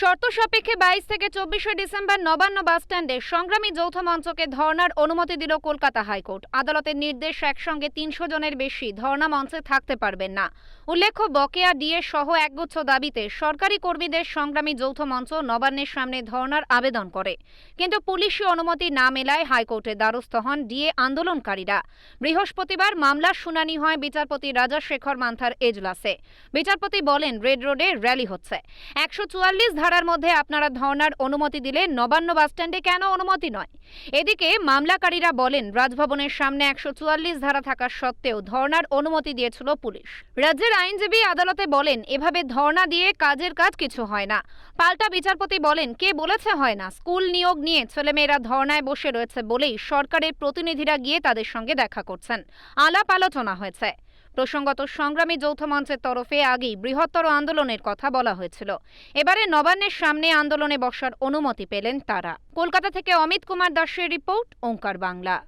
শর্ত সাপেক্ষে বাইশ থেকে চব্বিশে ডিসেম্বর নবান্ন বাসস্ট্যান্ডে সংগ্রামী যৌথ মঞ্চকে ধর্নার অনুমতি দিল কলকাতা হাইকোর্ট। আদালতের নির্দেশ একসঙ্গে তিনশো জনের বেশি ধর্ণা মঞ্চে থাকতে পারবেন না। উল্লেখ্য, বকেয়া ডিএ সহ একগুচ্ছ দাবিতে সরকারি কর্মীদের সংগ্রামী যৌথ মঞ্চ নবান্নের সামনে ধর্নার আবেদন করে। কিন্তু পুলিশি অনুমতি না মেলায় হাইকোর্টের দ্বারস্থ হন ডিএ আন্দোলনকারীরা। বৃহস্পতিবার মামলার শুনানি হয় বিচারপতি রাজা শেখর মান্থার এজলাসে। বিচারপতি বলেন, রেড রোডে র্যালি হচ্ছে। একশো চুয়াল্লিশ ধারার মধ্যে আপনারা ধর্নার অনুমতি দিলে নবান্ন বাসস্ট্যান্ডে কেন অনুমতি নয়? এদিকে মামলাকারীরা বলেন, রাজভবনের সামনে একশো চুয়াল্লিশ ধারা থাকা সত্ত্বেও ধর্নার অনুমতি দিয়েছিল পুলিশ। রাজ্যের আইনজীবী আদালতে বলেন, এভাবে ধর্না দিয়ে কাজের কাজ কিছু হয় না। পাল্টা বিচারপতি বলেন, কে বলেছে হয় না? স্কুল নিয়োগ নিয়ে ছেলেমেয়েরা ধর্নায় বসে রয়েছে বলেই সরকারের প্রতিনিধিরা গিয়ে তাদের সঙ্গে দেখা করছেন। আলাপ আলোচনা হয়েছে। প্রসঙ্গত, সংগ্রামী যৌথ মঞ্চের তরফে আগেই বৃহত্তর আন্দোলনের কথা বলা হয়েছিল। এবারে নবান্নের সামনে আন্দোলনে বসার অনুমতি পেলেন তারা। কলকাতা থেকে অমিত কুমার দাসের রিপোর্ট, ওঙ্কার বাংলা।